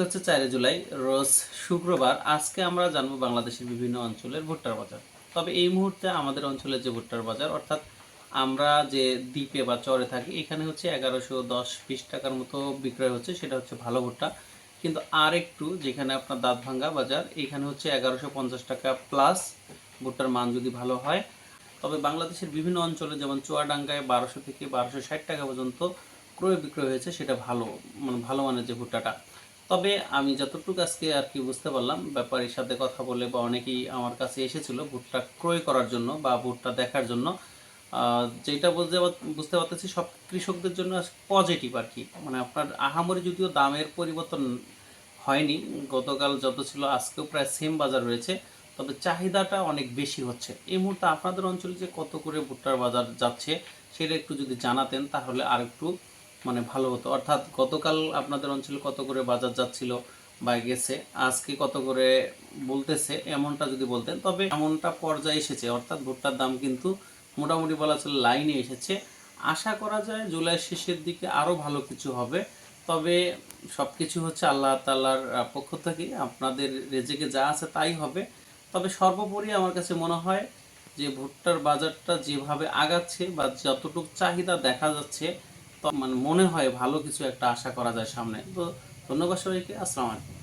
হচ্ছে চারে জুলাই, রোজ শুক্রবার। আজকে আমরা জানব বাংলাদেশের বিভিন্ন অঞ্চলের ভুট্টার বাজার। তবে এই মুহূর্তে আমাদের অঞ্চলের যে ভুট্টার বাজার, অর্থাৎ আমরা যে দ্বীপে বা চরে থাকি, এখানে হচ্ছে এগারোশো দশ বিশ টাকার মতো বিক্রয় হচ্ছে, সেটা হচ্ছে ভালো ভুট্টা। কিন্তু আর একটু যেখানে আপনার দাঁত ভাঙ্গা বাজার, এখানে হচ্ছে এগারোশো পঞ্চাশ টাকা প্লাস ভুট্টার মান যদি ভালো হয়। তবে বাংলাদেশের বিভিন্ন অঞ্চলে, যেমন চুয়াডাঙ্গায় বারোশো থেকে বারোশো ষাট টাকা পর্যন্ত ক্রয় বিক্রয় হয়েছে, সেটা ভালো মানে ভালো মানের যে ভুট্টাটা। তবে আমি যতটুকু আজকে আর কি বুঝতে পারলাম, ব্যাপারীর সাথে কথা বলে বা অনেকেই আমার কাছে এসেছিল ভুট্টা ক্রয় করার জন্য বা ভুট্টা দেখার জন্য। যেটা বুঝতে বুঝতে পারতেছি সব কৃষকদের জন্য পজিটিভ আর কি। মানে আপনার আহামরি যদিও দামের পরিবর্তন হয়নি, গতকাল যত ছিল আজকেও প্রায় সেম বাজার রয়েছে, তবে চাহিদাটা অনেক বেশি হচ্ছে। এই মুহূর্তে আপনাদের অঞ্চলে যে কত করে ভুট্টার বাজার যাচ্ছে, সেটা একটু যদি জানাতেন তাহলে আর একটু মানে ভালো হতো। অর্থাৎ গতকাল আপনাদের অঞ্চলে কত করে বাজার যাচ্ছিল বা গেছে, আজকে কত করে বলতেছে এমনটা যদি বলতেন। তবে এমনটা পর্যায়ে এসেছে, অর্থাৎ ভুট্টার দাম কিন্তু মোটামুটি বলা চলে লাইনে এসেছে। আশা করা যায় জুলাই শেষের দিকে আরও ভালো কিছু হবে। তবে সব কিছু হচ্ছে আল্লাহ তাল্লার পক্ষ থেকে। আপনাদের রেজেকে যা আছে তাই হবে। তবে সর্বোপরি আমার কাছে মনে হয় যে ভুট্টার বাজারটা যেভাবে আগাচ্ছে বা যতটুকু চাহিদা দেখা যাচ্ছে মানে মনে হয় ভালো কিছু একটা আশা করা যায় সামনে। তো ধন্যবাদ সবাইকে, আসসালামু আলাইকুম।